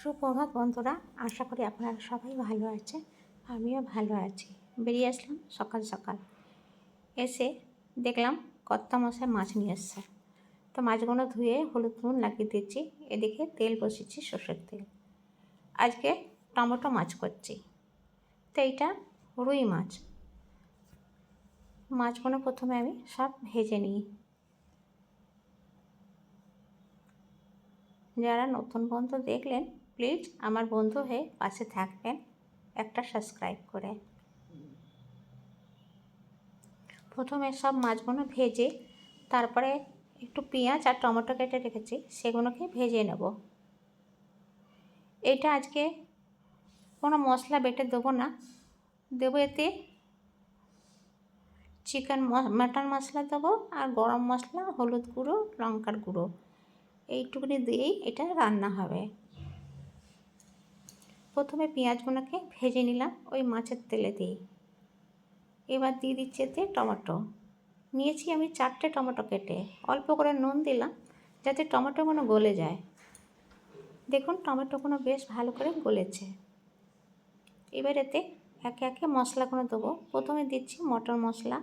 সুপ্রভাত বন্ধুরা, আশা করি আপনারা সবাই ভালো আছেন, আমিও ভালো আছি। বেরিয়ে আসলাম সকাল সকাল। এসে দেখলাম কর্তা মশাই মাছ নিয়ে এসছে। তো মাছগুলো ধুয়ে হলুদ নুন লাগিয়ে দিচ্ছি এদিকে তেল বসিয়েছি সর্ষের তেল। আজকে টমেটো মাছ করছি। তো এইটা রুই মাছ। মাছগুলো প্রথমে আমি সব ভেজে নিই। যারা নতুন বন্ধু দেখলেন প্লিজ আমার বন্ধু হয়ে পাশে থাকবেন। একটা সাবস্ক্রাইব করে। প্রথমে সব মাছগুলো ভেজে, তারপরে একটু পেঁয়াজ আর টমেটো কেটে রেখেছি, সেগুলোকে ভেজে নেব। এটা আজকে কোনো মশলা বেটে দেবো না। দেবো এতে চিকেন মাটন মশলা দেবো আর গরম মশলা, হলুদ গুঁড়ো, লঙ্কার গুঁড়ো। এইটুকুনি দিয়েই এটা রান্না হবে। প্রথমে পেঁয়াজগুলোকে ভেজে নিলাম ওই মাছের তেলে দিয়ে এবার দিয়ে দিচ্ছি এতে টমেটো। নিয়েছি আমি চারটে টমেটো কেটে। অল্প করে নুন দিলাম যাতে টমেটোগুলো গলে যায়। দেখুন টমেটোগুলো বেশ ভালো করে গলেছে। এবার এতে একে একে মশলাগুলো দেবো। প্রথমে দিচ্ছি মটর মশলা।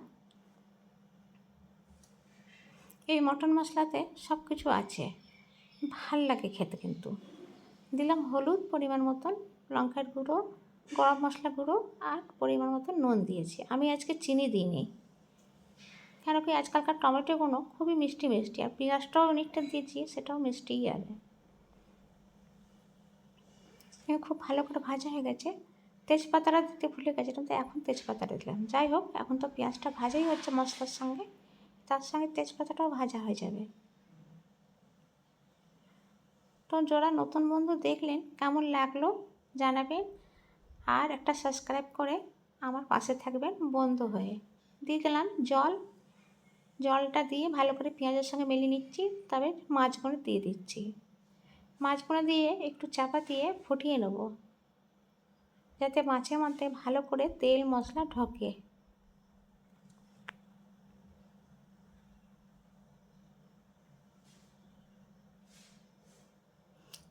এই মটন মশলাতে সব কিছু আছে। ভালো লাগে খেতে কিন্তু। দিলাম হলুদ, পরিমাণ মতন লঙ্কার গুঁড়ো, গরম মশলা গুঁড়ো আর পরিমাণ মতন নুন দিয়েছি। আমি আজকে চিনি দিইনি। কেন কি আজকালকার টমেটোগুলো খুবই মিষ্টি মিষ্টি আর পেঁয়াজটাও অনেকটা দিয়েছি, সেটাও মিষ্টিই যাবে খুব ভালো করে ভাজা হয়ে গেছে। তেজপাতাটা দিতে ভুলে গেছে, কিন্তু এখন তেজপাতাটা দিলাম। যাই হোক, এখন তো পেঁয়াজটা ভাজাই হচ্ছে মশলার সঙ্গে, তার সঙ্গে তেজপাতাটাও ভাজা হয়ে যাবে। তো যারা নতুন বন্ধু দেখলেন, কেমন লাগল জানাবেন। আর একটা সাবস্ক্রাইব করে আমার পাশে থাকবেন বন্ধু হয়ে। দিয়ে গেলাম জল। জলটা দিয়ে ভালো করে পেঁয়াজের সঙ্গে মেলিয়ে নিচ্ছি, তবে মাছগুলো দিয়ে দিচ্ছি। মাছগুলো দিয়ে একটু চাপা দিয়ে ফুটিয়ে নেব। যাতে মাছের মধ্যে ভালো করে তেল মশলা ঢোকে।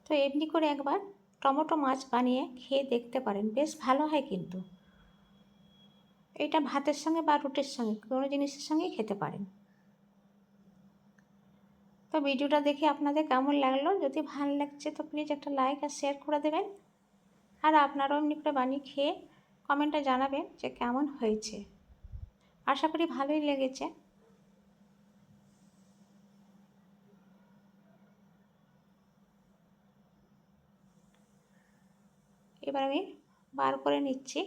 তো এমনি করে একবার টমেটো মাছ বানিয়ে খেয়ে দেখতে পারেন। বেশ ভালো হয় কিন্তু। এটা ভাতের সঙ্গে বা রুটির সঙ্গে কোনো জিনিসের সঙ্গেই খেতে পারেন। তো ভিডিওটা দেখে আপনাদের কেমন লাগল? যদি ভালো লাগছে তো প্লিজ একটা লাইক আর শেয়ার করে দেবেন। আর আপনারাও এমনি করে বানিয়ে খেয়ে কমেন্টে জানাবেন যে কেমন হয়েছে। আশা করি ভালোই লেগেছে। এবার আমি বার করে নিচ্ছি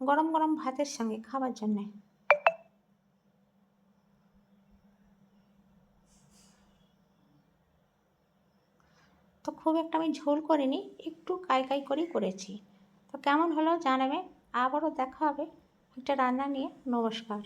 গরম গরম ভাতের সঙ্গে খাবার জন্যে। তো খুব একটা আমি ঝোল করিনি, একটু কাই কাই করেই করেছি। তো কেমন হলো জানাবে, আবারও দেখা হবে। একটা রান্না নিয়ে নমস্কার।